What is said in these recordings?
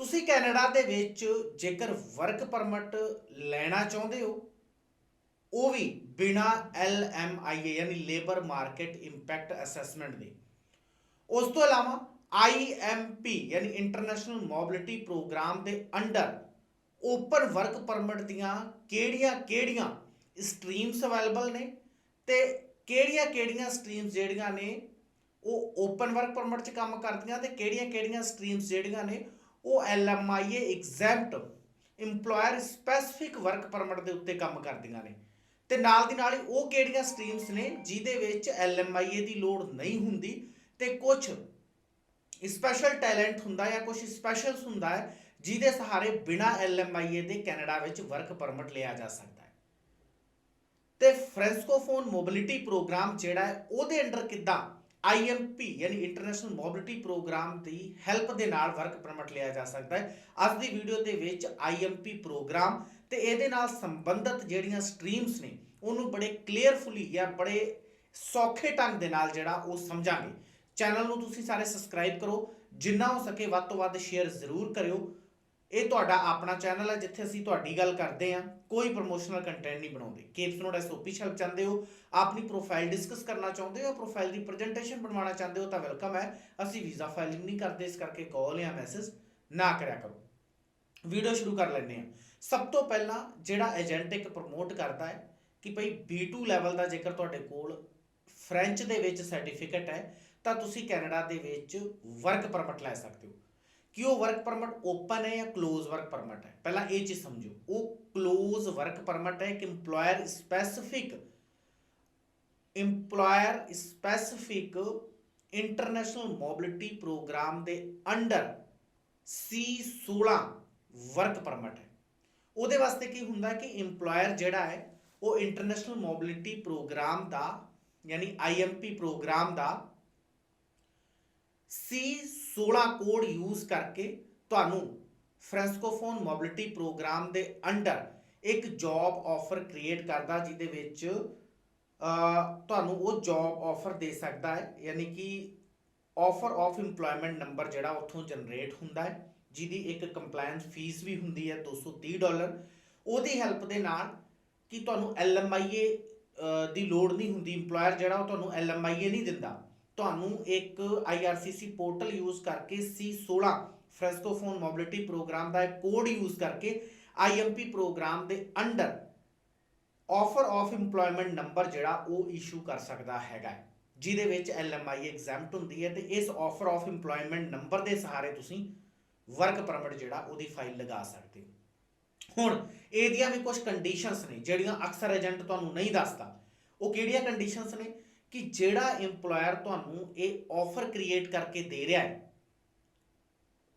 ਤੁਸੀਂ ਕੈਨੇਡਾ ਦੇ ਵਿੱਚ ਜੇਕਰ ਵਰਕ ਪਰਮਿਟ ਲੈਣਾ ਚਾਹੁੰਦੇ ਹੋ, ਉਹ ਵੀ ਬਿਨਾ LMIA ਯਾਨੀ ਲੇਬਰ ਮਾਰਕੀਟ ਇੰਪੈਕਟ ਅਸੈਸਮੈਂਟ ਦੇ। ਉਸ ਤੋਂ ਇਲਾਵਾ IMP ਯਾਨੀ ਇੰਟਰਨੈਸ਼ਨਲ ਮੋਬਿਲਿਟੀ ਪ੍ਰੋਗਰਾਮ ਦੇ ਅੰਡਰ ਓਪਨ ਵਰਕ ਪਰਮਿਟ ਦੀਆਂ ਕਿਹੜੀਆਂ-ਕਿਹੜੀਆਂ ਸਟਰੀਮਸ ਅਵੇਲੇਬਲ ਨੇ ਤੇ ਕਿਹੜੀਆਂ-ਕਿਹੜੀਆਂ ਸਟਰੀਮਸ ਜਿਹੜੀਆਂ ਨੇ ਉਹ ਓਪਨ ਵਰਕ ਪਰਮਿਟ 'ਚ ਕੰਮ ਕਰਦੀਆਂ ਤੇ ਕਿਹੜੀਆਂ-ਕਿਹੜੀਆਂ ਸਟਰੀਮਸ ਜਿਹੜੀਆਂ ਨੇ ਉਹ LMIA exempt EMPLOYER specific work permit ਦੇ ਉੱਤੇ ਕੰਮ ਕਰਦੀਆਂ ਨੇ। ਤੇ ਨਾਲ ਦੀ ਨਾਲ ਹੀ ਉਹ ਕਿਹੜੀਆਂ ਸਟਰੀਮਸ ਨੇ ਜਿਹਦੇ ਵਿੱਚ LMIA ਦੀ ਲੋੜ ਨਹੀਂ ਹੁੰਦੀ ਤੇ ਕੁਝ ਸਪੈਸ਼ਲ ਟੈਲੈਂਟ ਹੁੰਦਾ ਜਾਂ ਕੁਝ ਸਪੈਸ਼ਲਸ ਹੁੰਦਾ ਹੈ, ਜਿਹਦੇ ਸਹਾਰੇ ਬਿਨਾ LMIA ਦੇ ਕੈਨੇਡਾ ਵਿੱਚ ਵਰਕ ਪਰਮਿਟ ਲਿਆ ਜਾ ਸਕਦਾ ਹੈ। ਤੇ ਫ੍ਰੈਂਸਕੋਫੋਨ ਮੋਬਿਲਿਟੀ ਪ੍ਰੋਗਰਾਮ ਜਿਹੜਾ ਹੈ, ਉਹਦੇ ਅੰਡਰ ਕਿੱਦਾਂ IMP ਯਾਨੀ ਇੰਟਰਨੈਸ਼ਨਲ ਮੋਬਿਲਿਟੀ ਪ੍ਰੋਗਰਾਮ ਦੀ ਹੈਲਪ ਦੇ ਨਾਲ ਵਰਕ ਪਰਮਿਟ ਲਿਆ ਜਾ ਸਕਦਾ ਹੈ। ਅੱਜ ਦੀ ਵੀਡੀਓ ਦੇ ਵਿੱਚ IMP ਪ੍ਰੋਗਰਾਮ ਤੇ ਇਹਦੇ ਨਾਲ ਸੰਬੰਧਿਤ ਜਿਹੜੀਆਂ ਸਟਰੀਮਸ ਨੇ, ਉਹਨੂੰ ਬੜੇ ਕਲੀਅਰਫੁਲੀ ਜਾਂ ਬੜੇ ਸੌਖੇ ਢੰਗ ਦੇ ਨਾਲ ਜਿਹੜਾ ਉਹ ਸਮਝਾਂਗੇ। ਚੈਨਲ ਨੂੰ ਤੁਸੀਂ ਸਾਰੇ ਸਬਸਕ੍ਰਾਈਬ ਕਰੋ। ਜਿੰਨਾ ਹੋ ਸਕੇ ਵੱਧ ਤੋਂ ਵੱਧ ਸ਼ੇਅਰ ਜ਼ਰੂਰ ਕਰਿਓ। ਇਹ ਤੁਹਾਡਾ ਆਪਣਾ ਚੈਨਲ ਹੈ ਜਿੱਥੇ ਅਸੀਂ ਤੁਹਾਡੀ ਗੱਲ ਕਰਦੇ ਹਾਂ। ਕੋਈ ਪ੍ਰੋਮੋਸ਼ਨਲ ਕੰਟੈਂਟ ਨਹੀਂ ਬਣਾਉਂਦੇ। ਕੇਪਸ ਨੋਟ ਐਸਓਪੀ ਹੈਲਪ ਚਾਹੁੰਦੇ ਹੋ, ਆਪਣੀ ਪ੍ਰੋਫਾਈਲ ਡਿਸਕਸ ਕਰਨਾ ਚਾਹੁੰਦੇ ਹੋ ਪ੍ਰੋਫਾਈਲ ਦੀ ਪ੍ਰੈਜੈਂਟੇਸ਼ਨ ਬਣਵਾਉਣਾ ਚਾਹੁੰਦੇ ਹੋ, ਤਾਂ ਵੈਲਕਮ ਹੈ। ਅਸੀਂ ਵੀਜ਼ਾ ਫਾਈਲਿੰਗ ਨਹੀਂ ਕਰਦੇ, ਇਸ ਕਰਕੇ ਕਾਲ ਜਾਂ ਮੈਸੇਜ ਨਾ ਕਰਿਆ ਕਰੋ। ਵੀਡੀਓ ਸ਼ੁਰੂ ਕਰ ਲੈਂਦੇ ਹਾਂ। ਸਭ ਤੋਂ ਪਹਿਲਾਂ ਜਿਹੜਾ ਏਜੰਟ ਇੱਕ ਪ੍ਰਮੋਟ ਕਰਦਾ ਹੈ, ਕਿ ਭਈ B2 ਲੈਵਲ ਦਾ ਜੇਕਰ ਤੁਹਾਡੇ ਕੋਲ ਫ੍ਰੈਂਚ ਦੇ ਵਿੱਚ ਸਰਟੀਫਿਕੇਟ ਹੈ, ਤਾਂ ਤੁਸੀਂ ਕੈਨੇਡਾ ਦੇ ਵਿੱਚ ਵਰਕ ਪਰਮਿਟ ਲੈ ਸਕਦੇ ਹੋ। ਕਿ ਉਹ ਵਰਕ ਪਰਮਿਟ ਓਪਨ ਹੈ ਜਾਂ ক্লোਜ਼ ਵਰਕ ਪਰਮਿਟ ਹੈ ਪਹਿਲਾਂ ਇਹ ਚੀਜ਼ ਸਮਝੋ ਉਹ ক্লোਜ਼ ਵਰਕ ਪਰਮਿਟ ਹੈ ਕਿ EMPLOYER specific EMPLOYER specific international mobility programme ਦੇ ਅੰਡਰ C16 ਵਰਕ ਪਰਮਿਟ ਹੈ ਉਹਦੇ ਵਾਸਤੇ ਕੀ ਹੁੰਦਾ ਕਿ EMPLOYER ਜਿਹੜਾ ਹੈ ਉਹ ਇੰਟਰਨੈਸ਼ਨਲ ਮੋਬਿਲਿਟੀ ਪ੍ਰੋਗਰਾਮ ਦਾ ਯਾਨੀ IMP ਪ੍ਰੋਗਰਾਮ ਦਾ C16 ਕੋਡ ਯੂਜ਼ ਕਰਕੇ ਤੁਹਾਨੂੰ ਫ੍ਰੈਂਸਕੋਫੋਨ ਮੋਬਿਲਿਟੀ ਪ੍ਰੋਗਰਾਮ ਦੇ ਅੰਡਰ ਇੱਕ ਜੌਬ ਆਫਰ ਕ੍ਰੀਏਟ ਕਰਦਾ ਜਿਹਦੇ ਵਿੱਚ ਤੁਹਾਨੂੰ ਉਹ ਜੌਬ ਆਫਰ ਦੇ ਸਕਦਾ ਹੈ ਯਾਨੀ ਕਿ ਆਫਰ ਆਫ EMPLOYMENT ਨੰਬਰ ਜਿਹੜਾ ਉੱਥੋਂ ਜਨਰੇਟ ਹੁੰਦਾ ਹੈ ਜਿਹਦੀ ਇੱਕ ਕੰਪਲਾਈਂਸ ਫੀਸ ਵੀ ਹੁੰਦੀ ਹੈ 230 ਡਾਲਰ ਉਹਦੀ ਹੈਲਪ ਦੇ ਨਾਲ ਕਿ ਤੁਹਾਨੂੰ LMIA ਅ, ਦੀ ਲੋੜ ਨਹੀਂ ਹੁੰਦੀ EMPLOYER ਜਿਹੜਾ ਉਹ ਤੁਹਾਨੂੰ LMIA ਨਹੀਂ ਦਿੰਦਾ। ਤੁਹਾਨੂੰ ਇੱਕ IRCC ਪੋਰਟਲ ਯੂਜ਼ ਕਰਕੇ C16 ਫ੍ਰੈਂਸਕੋਫੋਨ ਮੋਬਿਲਿਟੀ ਪ੍ਰੋਗਰਾਮ ਦਾ ਕੋਡ ਯੂਜ਼ ਕਰਕੇ IMP ਪ੍ਰੋਗਰਾਮ ਦੇ under offer of EMPLOYMENT number ਜਿਹੜਾ ਉਹ ਇਸ਼ੂ ਕਰ ਸਕਦਾ ਹੈਗਾ। ਜਿਹਦੇ ਵਿੱਚ LMIA ਐਗਜ਼ੈਂਪਟ ਹੁੰਦੀ ਹੈ ਤੇ ਇਸ ਆਫਰ ਆਫ EMPLOYMENT ਨੰਬਰ ਦੇ ਸਹਾਰੇ ਤੁਸੀਂ ਵਰਕ ਪਰਮਿਟ ਜਿਹੜਾ ਉਹਦੀ ਫਾਈਲ ਲਗਾ ਸਕਦੇ ਹੋ। ਹੁਣ ਇਹਦੀਆਂ ਵੀ ਕੁਝ ਕੰਡੀਸ਼ਨਸ ਨੇ ਜਿਹੜੀਆਂ ਅਕਸਰ ਏਜੰਟ ਤੁਹਾਨੂੰ ਨਹੀਂ ਦੱਸਦਾ। ਉਹ ਕਿਹੜੀਆਂ ਕੰਡੀਸ਼ਨਸ ਨੇ? ਕਿ ਜਿਹੜਾ EMPLOYER ਤੁਹਾਨੂੰ ਇਹ ਆਫਰ ਕ੍ਰੀਏਟ ਕਰਕੇ ਦੇ ਰਿਹਾ ਹੈ,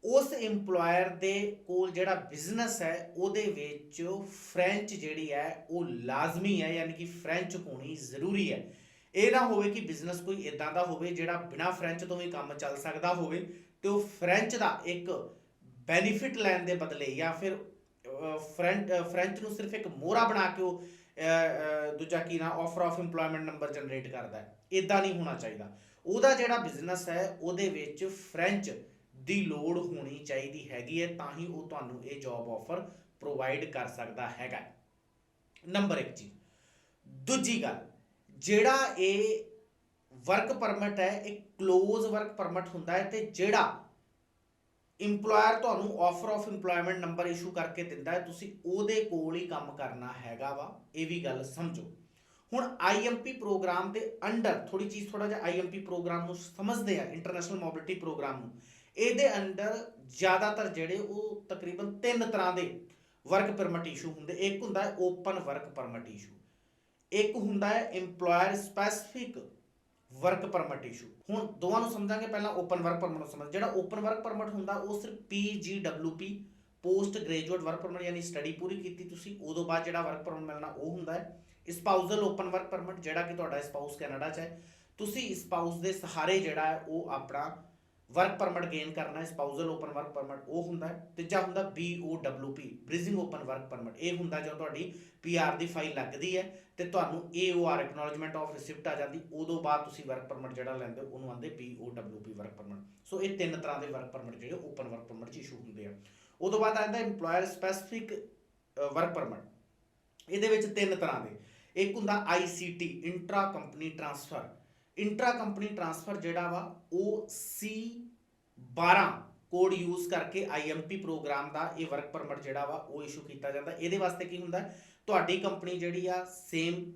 ਉਸ EMPLOYER ਦੇ ਕੋਲ ਜਿਹੜਾ ਬਿਜ਼ਨਸ ਹੈ, ਉਹਦੇ ਵਿੱਚ ਫ੍ਰੈਂਚ ਜਿਹੜੀ ਹੈ, ਉਹ ਲਾਜ਼ਮੀ ਹੈ, ਯਾਨੀ ਕਿ ਫ੍ਰੈਂਚ ਹੋਣੀ ਜ਼ਰੂਰੀ ਹੈ। ਇਹ ਨਾ ਹੋਵੇ ਕਿ ਬਿਜ਼ਨਸ ਕੋਈ ਇਦਾਂ ਦਾ ਹੋਵੇ ਜਿਹੜਾ ਬਿਨਾ ਫ੍ਰੈਂਚ ਤੋਂ ਵੀ ਕੰਮ ਚੱਲ ਸਕਦਾ ਹੋਵੇ, ਤੇ ਉਹ ਫ੍ਰੈਂਚ ਦਾ ਇੱਕ ਬੈਨੀਫਿਟ ਲੈਣ ਦੇ ਬਦਲੇ ਜਾਂ ਫਿਰ ਫ੍ਰੈਂਚ ਫ੍ਰੈਂਚ ਨੂੰ ਸਿਰਫ ਇੱਕ ਮੋਹਰਾ ਬਣਾ ਕੇ ਉਹ ਦੂਜਾ ਕੀ ਨਾ offer of EMPLOYMENT number generate ਕਰਦਾ ਹੈ। ਇਦਾਂ ਨਹੀਂ ਹੋਣਾ ਚਾਹੀਦਾ। ਉਹਦਾ ਜਿਹੜਾ ਬਿਜ਼ਨਸ ਹੈ, ਉਹਦੇ ਵਿੱਚ ਫ੍ਰੈਂਚ ਦੀ ਲੋੜ ਹੋਣੀ ਚਾਹੀਦੀ ਹੈਗੀ ਹੈ, ਤਾਂ ਹੀ ਉਹ ਤੁਹਾਨੂੰ ਇਹ ਜੌਬ ਆਫਰ ਪ੍ਰੋਵਾਈਡ ਕਰ ਸਕਦਾ ਹੈਗਾ ਨੰਬਰ 1 ਜੀ ਦੂਜੀ ਗੱਲ, ਜਿਹੜਾ ਇਹ ਵਰਕ ਪਰਮਿਟ ਹੈ, ਇਹ ক্লোਜ਼ ਵਰਕ ਪਰਮਿਟ ਹੁੰਦਾ ਹੈ ਤੇ ਜਿਹੜਾ EMPLOYER ਤੁਹਾਨੂੰ offer of EMPLOYMENT number issue ਕਰਕੇ ਦਿੰਦਾ ਹੈ। ਤੁਸੀਂ ਉਹਦੇ ਕੋਲ ਹੀ ਕੰਮ ਕਰਨਾ ਹੈਗਾ ਵਾ, ਇਹ ਵੀ ਗੱਲ ਸਮਝੋ। ਹੁਣ IMP ਪ੍ਰੋਗਰਾਮ ਦੇ ਅੰਡਰ ਥੋੜੀ ਚੀਜ਼ ਥੋੜਾ ਜਿਹਾ IMP ਪ੍ਰੋਗਰਾਮ ਨੂੰ ਸਮਝਦੇ ਆ ਇੰਟਰਨੈਸ਼ਨਲ ਮੋਬਿਲਿਟੀ ਪ੍ਰੋਗਰਾਮ ਨੂੰ। ਇਹਦੇ ਅੰਡਰ ਜ਼ਿਆਦਾਤਰ ਜਿਹੜੇ ਉਹ ਤਕਰੀਬਨ ਤਿੰਨ ਤਰ੍ਹਾਂ ਦੇ ਵਰਕ ਪਰਮਿਟ ਇਸ਼ੂ ਹੁੰਦੇ। ਇੱਕ ਹੁੰਦਾ ਓਪਨ ਵਰਕ ਪਰਮਿਟ ਇਸ਼ੂ ਇੱਕ ਹੁੰਦਾ ਹੈ EMPLOYER specific work permit issue ਹੁਣ ਦੋਵਾਂ ਨੂੰ ਸਮਝਾਂਗੇ, ਪਹਿਲਾਂ ਓਪਨ ਵਰਕ ਪਰਮਿਟ ਨੂੰ ਸਮਝ। ਜਿਹੜਾ ਓਪਨ ਵਰਕ ਪਰਮਿਟ ਹੁੰਦਾ, ਉਹ ਸਿਰਫ PGWP post graduate work permit ਯਾਨੀ ਸਟੱਡੀ ਪੂਰੀ ਕੀਤੀ ਤੁਸੀਂ, ਉਦੋਂ ਬਾਅਦ ਜਿਹੜਾ ਵਰਕ ਪਰਮਿਟ ਮਿਲਣਾ, ਉਹ ਹੁੰਦਾ ਹੈ। ਸਪਾਊਸਲ ਓਪਨ ਵਰਕ ਪਰਮਿਟ ਜਿਹੜਾ ਕਿ ਤੁਹਾਡਾ ਸਪਾਊਸ ਕੈਨੇਡਾ 'ਚ ਹੈ। ਤੁਸੀਂ ਸਪਾਊਸ ਦੇ ਸਹਾਰੇ ਜਿਹੜਾ ਹੈ, ਉਹ ਆਪਣਾ ਵਰਕ ਪਰਮਿਟ ਗੇਨ ਕਰਨਾ ਹੈ ਸਪਾਊਸਲ ਓਪਨ ਵਰਕ ਪਰਮਿਟ ਉਹ ਹੁੰਦਾ ਹੈ। ਤੀਜਾ ਹੁੰਦਾ BOWP bridging open work permit ਇਹ ਹੁੰਦਾ ਜਦੋਂ ਤੁਹਾਡੀ PR ਦੀ ਫਾਈਲ ਲੱਗਦੀ ਹੈ ਤੇ ਤੁਹਾਨੂੰ AOR ਐਕਨੋਲਜਮੈਂਟ ਆਫ ਰਿਸਿਪਟ ਆ ਜਾਂਦੀ, ਉਦੋਂ ਬਾਅਦ ਤੁਸੀਂ ਵਰਕ ਪਰਮਿਟ ਜਿਹੜਾ ਲੈਂਦੇ ਹੋ, ਉਹਨੂੰ ਆਂਦੇ BOWP ਵਰਕ ਪਰਮਿਟ ਸੋ ਇਹ ਤਿੰਨ ਤਰ੍ਹਾਂ ਦੇ ਵਰਕ ਪਰਮਿਟ ਜਿਹੜੇ ਓਪਨ ਵਰਕ ਪਰਮਿਟ ਚ ਇਸ਼ੂ ਹੁੰਦੇ ਆ। ਉਦੋਂ ਬਾਅਦ ਆਉਂਦਾ EMPLOYER ਸਪੈਸਿਫਿਕ ਵਰਕ ਪਰਮਿਟ ਇਹਦੇ ਵਿੱਚ ਤਿੰਨ ਤਰ੍ਹਾਂ ਦੇ। ਇੱਕ ਹੁੰਦਾ ICT intra company transfer intra company transfer ਜਿਹੜਾ ਵਾ, ਉਹ C12 ਕੋਡ ਯੂਜ਼ ਕਰਕੇ IMP ਪ੍ਰੋਗਰਾਮ ਦਾ ਇਹ ਵਰਕ ਪਰਮਿਟ ਜਿਹੜਾ ਵਾ, ਉਹ ਇਸ਼ੂ ਕੀਤਾ ਜਾਂਦਾ। ਇਹਦੇ ਵਾਸਤੇ ਕੀ ਹੁੰਦਾ? ਤੁਹਾਡੀ ਕੰਪਨੀ ਜਿਹੜੀ ਆ ਸੇਮ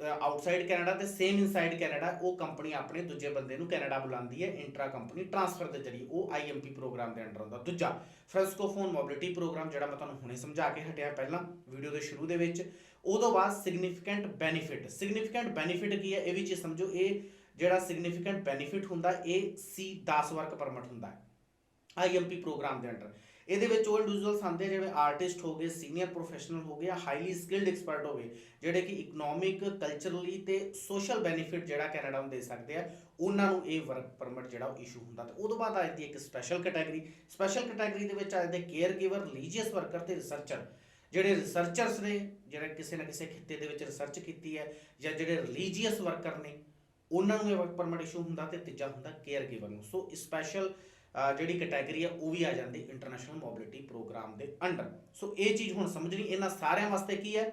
ਆਊਟਸਾਈਡ ਕੈਨੇਡਾ ਤੇ ਸੇਮ ਇਨਸਾਈਡ ਕੈਨੇਡਾ, ਉਹ ਕੰਪਨੀ ਆਪਣੇ ਦੂਜੇ ਬੰਦੇ ਨੂੰ ਕੈਨੇਡਾ ਬੁਲਾਉਂਦੀ ਹੈ ਇੰਟਰਾ ਕੰਪਨੀ ਟ੍ਰਾਂਸਫਰ ਦੇ ਜਰੀਏ, ਉਹ IMP ਪ੍ਰੋਗਰਾਮ ਦੇ ਅੰਡਰ ਹੁੰਦਾ। ਦੂਜਾ ਫ੍ਰੈਂਸਕੋਫੋਨ ਮੋਬਿਲਿਟੀ ਪ੍ਰੋਗਰਾਮ ਜਿਹੜਾ ਮੈਂ ਤੁਹਾਨੂੰ ਹੁਣੇ ਸਮਝਾ ਕੇ ਹਟਿਆ ਪਹਿਲਾਂ ਵੀਡੀਓ ਦੇ ਸ਼ੁਰੂ ਦੇ ਵਿੱਚ ਉਦੋਂ ਬਾਅਦ ਸਿਗਨੀਫੀਕੈਂਟ ਬੈਨੀਫਿਟ ਸਿਗਨੀਫੀਕੈਂਟ ਬੈਨੀਫਿਟ ਕੀ ਹੈ? ਇਹ ਵੀ ਚੀਜ਼ ਸਮਝੋ, ਇਹ ਜਿਹੜਾ ਸਿਗਨੀਫੀਕੈਂਟ ਬੈਨੀਫਿਟ ਹੁੰਦਾ, ਇਹ C10 ਵਰਕ ਪਰਮਿਟ ਹੁੰਦਾ ਹੈ। IMP ਪ੍ਰੋਗਰਾਮ ਦੇ ਅੰਡਰ ਇਹਦੇ ਵਿੱਚ ਉਹ ਇੰਡੀਵਿਜੂਅਲਸ ਆਉਂਦੇ ਜਿਹੜੇ ਆਰਟਿਸਟ ਹੋ ਗਏ ਸੀਨੀਅਰ ਪ੍ਰੋਫੈਸ਼ਨਲ ਹੋ ਗਏ ਹਾਈਲੀ ਸਕਿਲਡ ਐਕਸਪਰਟ ਹੋ ਗਏ ਜਿਹੜੇ ਕਿ ਇਕਨੋਮਿਕ ਕਲਚਰਲੀ ਤੇ ਸੋਸ਼ਲ ਬੈਨੀਫਿਟ ਜਿਹੜਾ ਕੈਨੇਡਾ ਨੂੰ ਦੇ ਸਕਦੇ ਆ, ਉਹਨਾਂ ਨੂੰ ਇਹ ਵਰਕ ਪਰਮਿਟ ਜਿਹੜਾ ਉਹ ਇਸ਼ੂ ਹੁੰਦਾ। ਤੇ ਉਦੋਂ ਬਾਅਦ ਆ ਜਾਂਦੀ ਇੱਕ ਸਪੈਸ਼ਲ ਕੈਟਾਗਰੀ ਸਪੈਸ਼ਲ ਕੈਟਾਗਰੀ ਦੇ ਵਿੱਚ ਆ ਜਾਂਦੇ ਕੇਅਰ ਗਿਵਰ ਰਿਲੀਜੀਅਸ ਵਰਕਰ ਤੇ ਰਿਸਰਚਰ ਜਿਹੜੇ ਰਿਸਰਚਰਸ ਨੇ, ਜਿਹੜੇ ਕਿਸੇ ਨਾ ਕਿਸੇ ਖਿੱਤੇ ਦੇ ਵਿੱਚ ਰਿਸਰਚ ਕੀਤੀ ਹੈ ਜਾਂ ਜਿਹੜੇ ਰਿਲੀਜੀਅਸ ਵਰਕਰ ਨੇ, ਉਹਨਾਂ ਨੂੰ ਇਹ ਵਰਕ ਪਰਮਿਟ ਇਸ਼ੂ ਹੁੰਦਾ ਤੇ ਤੀਜਾ ਹੁੰਦਾ ਕੇਅਰ ਗਿਵਰ ਨੂੰ। ਸੋ ਸਪੈਸ਼ਲ ਜਿਹੜੀ ਕੈਟਾਗਰੀ ਆ, ਉਹ ਵੀ ਆ ਜਾਂਦੀ ਇੰਟਰਨੈਸ਼ਨਲ ਮੋਬਿਲਿਟੀ ਪ੍ਰੋਗਰਾਮ ਦੇ ਅੰਡਰ ਸੋ ਇਹ ਚੀਜ਼ ਹੁਣ ਸਮਝਣੀ, ਇਹਨਾਂ ਸਾਰਿਆਂ ਵਾਸਤੇ ਕੀ ਹੈ?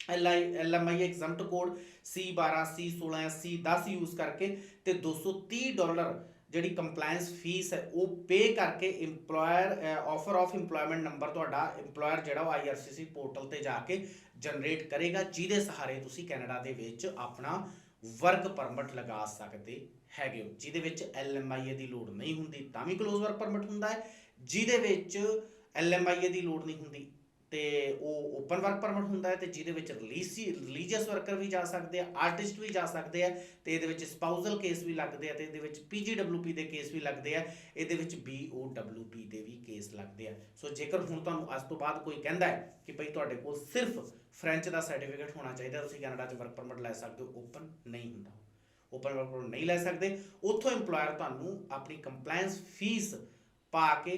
LMI exempt code C12 C16 C10 use ਕਰਕੇ ਤੇ 230 ਡਾਲਰ ਜਿਹੜੀ ਕੰਪਲਾਈਂਸ ਫੀਸ ਹੈ, ਉਹ ਪੇ ਕਰਕੇ EMPLOYER offer of EMPLOYMENT number ਤੁਹਾਡਾ EMPLOYER ਜਿਹੜਾ ਉਹ IRCC ਪੋਰਟਲ ਤੇ ਜਾ ਕੇ ਜਨਰੇਟ ਕਰੇਗਾ, ਜਿਹਦੇ ਸਹਾਰੇ ਤੁਸੀਂ ਕੈਨੇਡਾ ਦੇ ਵਿੱਚ ਆਪਣਾ ਵਰਕ ਪਰਮਿਟ ਲਗਾ ਸਕਦੇ ਹੈਗੇ ਹੋ। ਜਿਹਦੇ ਵਿੱਚ LMIA ਦੀ ਲੋੜ ਨਹੀਂ ਹੁੰਦੀ, ਤਾਂ ਵੀ ਕਲੋਜ਼ ਵਰਕ ਪਰਮਿਟ ਹੁੰਦਾ ਹੈ। ਜਿਹਦੇ ਵਿੱਚ LMIA ਦੀ ਲੋੜ ਨਹੀਂ ਹੁੰਦੀ ਤੇ ਉਹ ਓਪਨ ਵਰਕ ਪਰਮਿਟ ਹੁੰਦਾ ਹੈ ਤੇ ਜਿਹਦੇ ਵਿੱਚ ਰਿਲੀਜੀ ਰਿਲੀਜੀਅਸ ਵਰਕਰ ਵੀ ਜਾ ਸਕਦੇ ਆ ਆਰਟਿਸਟ ਵੀ ਜਾ ਸਕਦੇ ਆ, ਤੇ ਇਹਦੇ ਵਿੱਚ ਸਪਾਊਸਲ ਕੇਸ ਵੀ ਲੱਗਦੇ ਆ ਤੇ ਇਹਦੇ ਵਿੱਚ PGWP ਦੇ ਕੇਸ ਵੀ ਲੱਗਦੇ ਆ, ਇਹਦੇ ਵਿੱਚ BOWP ਦੇ ਵੀ ਕੇਸ ਲੱਗਦੇ ਆ। ਸੋ ਜੇਕਰ ਹੁਣ ਤੁਹਾਨੂੰ ਅੱਜ ਤੋਂ ਬਾਅਦ ਕੋਈ ਕਹਿੰਦਾ ਹੈ ਕਿ ਭਈ ਤੁਹਾਡੇ ਕੋਲ ਸਿਰਫ ਫ੍ਰੈਂਚ ਦਾ ਸਰਟੀਫਿਕੇਟ ਹੋਣਾ ਚਾਹੀਦਾ, ਤੁਸੀਂ ਕੈਨੇਡਾ 'ਚ ਵਰਕ ਪਰਮਿਟ ਲੈ ਸਕਦੇ ਹੋ ਓਪਨ ਨਹੀਂ ਹੁੰਦਾ। ਓਪਨ ਵਰਕ ਪਰਮਿਟ ਨਹੀਂ ਲੈ ਸਕਦੇ। ਉੱਥੋਂ EMPLOYER ਤੁਹਾਨੂੰ ਆਪਣੀ ਕੰਪਲਾਈਂਸ ਫੀਸ ਪਾ ਕੇ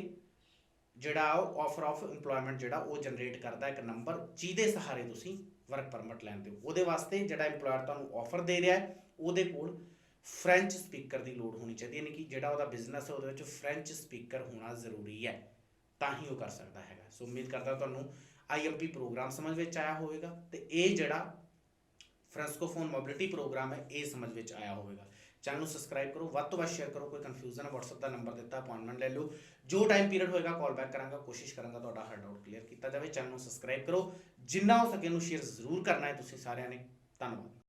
ਜਿਹੜਾ ਉਹ ਆਫਰ ਆਫ EMPLOYMENT ਜਿਹੜਾ ਉਹ ਜਨਰੇਟ ਕਰਦਾ ਇੱਕ ਨੰਬਰ ਜਿਹਦੇ ਸਹਾਰੇ ਤੁਸੀਂ ਵਰਕ ਪਰਮਿਟ ਲੈਂਦੇ ਹੋ ਉਹਦੇ ਵਾਸਤੇ ਜਿਹੜਾ EMPLOYER ਤੁਹਾਨੂੰ ਆਫਰ ਦੇ ਰਿਹਾ ਹੈ, ਉਹਦੇ ਕੋਲ ਫ੍ਰੈਂਚ ਸਪੀਕਰ ਦੀ ਲੋੜ ਹੋਣੀ ਚਾਹੀਦੀ ਹੈ, ਯਾਨੀ ਕਿ ਜਿਹੜਾ ਉਹਦਾ ਬਿਜ਼ਨਸ ਹੈ, ਉਹਦੇ ਵਿੱਚ ਫ੍ਰੈਂਚ ਸਪੀਕਰ ਹੋਣਾ ਜ਼ਰੂਰੀ ਹੈ। ਤਾਂ ਹੀ ਉਹ ਕਰ ਸਕਦਾ ਹੈਗਾ। ਸੋ ਉਮੀਦ ਕਰਦਾ ਤੁਹਾਨੂੰ IMP ਪ੍ਰੋਗਰਾਮ ਸਮਝ ਵਿੱਚ ਆਇਆ ਹੋਵੇਗਾ ਤੇ ਇਹ ਜਿਹੜਾ ਫ੍ਰੈਂਸਕੋਫੋਨ ਮੋਬਿਲਿਟੀ ਪ੍ਰੋਗਰਾਮ ਹੈ, ਇਹ ਸਮਝ ਵਿੱਚ ਆਇਆ ਹੋਵੇਗਾ। ਚੈਨਲ ਨੂੰ ਸਬਸਕ੍ਰਾਈਬ ਕਰੋ, ਵੱਧ ਤੋਂ ਵੱਧ ਸ਼ੇਅਰ ਕਰੋ, ਕੋਈ ਕਨਫਿਊਜ਼ਨ ਹੈ WhatsApp ਦਾ ਨੰਬਰ ਦਿੱਤਾ ਅਪਾਇੰਟਮੈਂਟ ਲੈ ਲਓ। ਜੋ ਟਾਈਮ ਪੀਰੀਅਡ ਹੋਏਗਾ ਕਾਲ ਬੈਕ ਕਰਾਂਗਾ, ਕੋਸ਼ਿਸ਼ ਕਰਾਂਗਾ ਤੁਹਾਡਾ ਹਰ ਡਾਊਟ ਕਲੀਅਰ ਕੀਤਾ ਜਾਵੇ। ਚੈਨਲ ਨੂੰ ਸਬਸਕ੍ਰਾਈਬ ਕਰੋ। ਜਿੰਨਾ ਹੋ ਸਕੇ ਨੂੰ ਸ਼ੇਅਰ ਜ਼ਰੂਰ ਕਰਨਾ ਹੈ। ਤੁਸੀਂ ਸਾਰਿਆਂ ਨੇ ਧੰਨਵਾਦ।